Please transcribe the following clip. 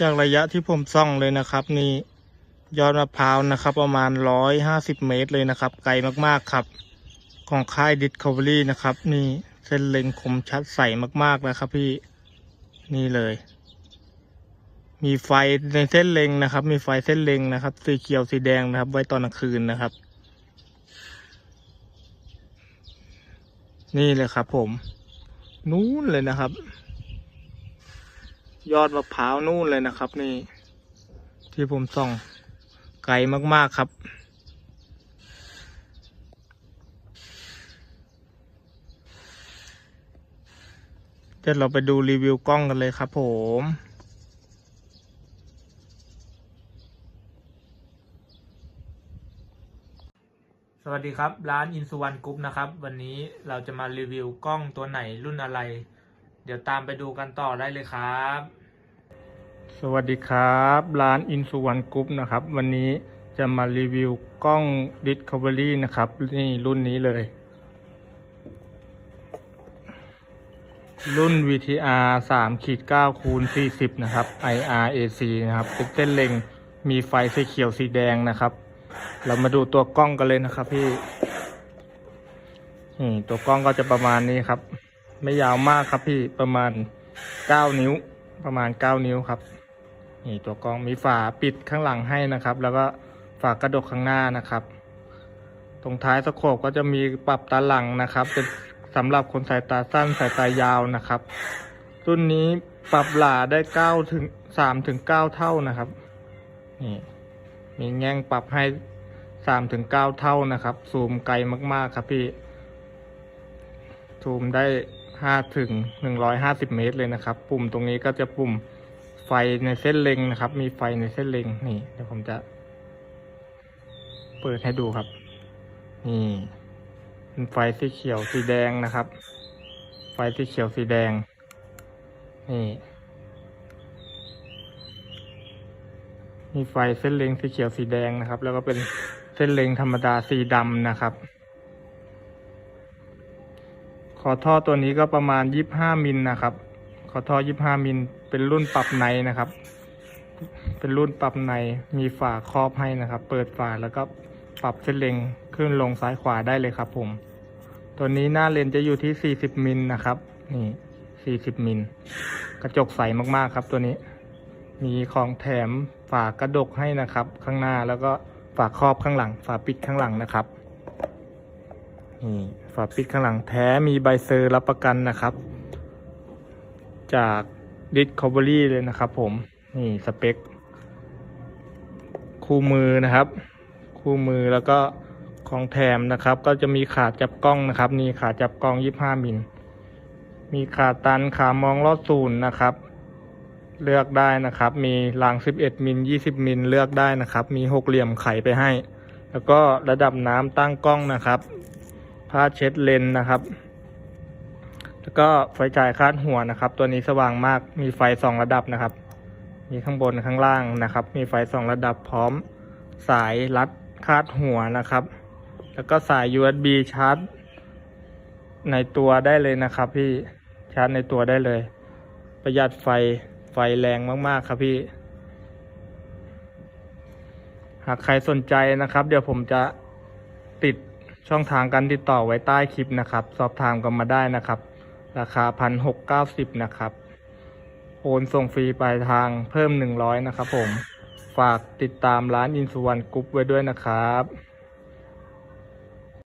จากระยะที่ผมส่องเลยนะครับ นี่ยอดมะพร้าวนะครับ ประมาณร้อยห้าสิบเมตรเลยนะครับ ไกลมากๆครับ ของค่ายดิสคัฟเวอรี่นะครับ นี่เส้นเล็งคมชัดใสมากๆนะครับพี่นี่เลย มีไฟในเส้นเล็งนะครับ มีไฟเส้นเล็งนะครับ สีเขียวสีแดงนะครับ ไว้ตอนกลางคืนนะครับ นี่เลยครับผม นู้นเลยนะครับ ยอดมะพร้าวนู่นเลยนะครับ นี่ ที่ผมส่องไกลมากๆครับ เดี๋ยวเราไปดูรีวิวกล้องกันเลยครับผมสวัสดีครับ ร้านอินสุวรรณกรุ๊ปนะครับ วันนี้เราจะมารีวิวกล้องตัวไหนรุ่นอะไร เดี๋ยวตามไปดูกันต่อได้เลยครับ สวัสดีครับ ร้านอินสุวรรณกรุ๊ปนะครับ วันนี้จะมารีวิวกล้อง Discovery นะครับ นี่รุ่นนี้เลย รุ่น VTR 3ขีด9คูณ40 นะครับ IRAC นะครับเป็นเส้นเล็งมีไฟสีเขียวสีแดงนะครับ เรามาดูตัวกล้องกันเลยนะครับพี่นี่ตัวกล้องก็จะประมาณนี้ครับ ไม่ยาวมากครับพี่ประมาณ9นิ้ว ประมาณ9นิ้วครับ นี่ตัวกล้องมีฝาปิดข้างหลังให้นะครับ แล้วก็ฝากระดกข้างหน้านะครับ ตรงท้ายสโคปก็จะมีปรับตาหลังนะครับเป็นสำหรับคนสายตาสั้นสายตายาวนะครับ รุ่นนี้ปรับหลาได้เก้าถึงสามถึงเก้าเท่านะครับ นี่ มีแง่งปรับให้สามถึงเก้าเท่านะครับ ซูมไกลมาก ๆ ครับพี่ ซูมได้ ห้าถึงหนึ่งร้อยห้าสิบเมตรเลยนะครับ ปุ่มตรงนี้ก็จะปุ่มไฟในเส้นเล็งนะครับ มีไฟในเส้นเล็งนี่เดี๋ยวผมจะ เปิดให้ดูครับนี่เป็นไฟสีเขียวสีแดงนะครับ ไฟสีเขียวสีแดงนี่มีไฟเส้นเล็งสีเขียวสีแดงนะครับ แล้วก็เป็นเส้นเล็งธรรมดาสีดำนะครับ ขอท่อตัวนี้ก็ประมาณยี่ห้ามิลนะครับ ขอท่อยี่ห้ามิลเป็นรุ่นปรับในนะครับ เป็นรุ่นปรับในมีฝาครอบให้นะครับ เปิดฝาแล้วก็ปรับเส้นเล็งขึ้นลงซ้ายขวาได้เลยครับ ผม ตัวนี้หน้าเลนจะอยู่ที่ 40 มิลนะครับ นี่ 40 มิล กระจกใสมากๆครับ ตัวนี้ มีของแถมฝากระดกให้นะครับ ข้างหน้าแล้วก็ฝาครอบข้างหลัง ฝาปิดข้างหลังนะครับ นี่ฝาปิดข้างหลังแท้มีใบเซอร์รับประกันนะครับ จาก Discovery เลยนะครับผม นี่สเปค คู่มือนะครับ คู่มือแล้วก็ของแถมนะครับ ก็จะมีขาจับกล้องนะครับ นี่ขาจับกล้อง 25 มิล มีขาตันขามองลอดศูนย์นะครับ เลือกได้นะครับ มีราง 11 มิล 20 มิลเลือกได้นะครับ มีหกเหลี่ยมไขไปให้ แล้วก็ระดับน้ำตั้งกล้องนะครับ ผ้าเช็ดเลนนะครับ แล้วก็ไฟฉายคาดหัวนะครับ ตัวนี้สว่างมากมีไฟสองระดับนะครับ มีข้างบนข้างล่างนะครับ มีไฟสองระดับพร้อม สายรัดคาดหัวนะครับ แล้วก็สาย USB ชาร์จ ในตัวได้เลยนะครับพี่ชาร์จในตัวได้เลย ประหยัดไฟไฟแรงมาก ๆ ครับพี่หากใครสนใจนะครับ เดี๋ยวผมจะ ช่องทางการติดต่อไว้ใต้คลิปนะครับ สอบถามกันมาได้นะครับ ราคาพันหกเก้าสิบนะครับ โอนส่งฟรีปลายทางเพิ่มหนึ่งร้อยนะครับผม ฝากติดตามร้านอินสุวรรณกรุ๊ปไว้ด้วยนะครับ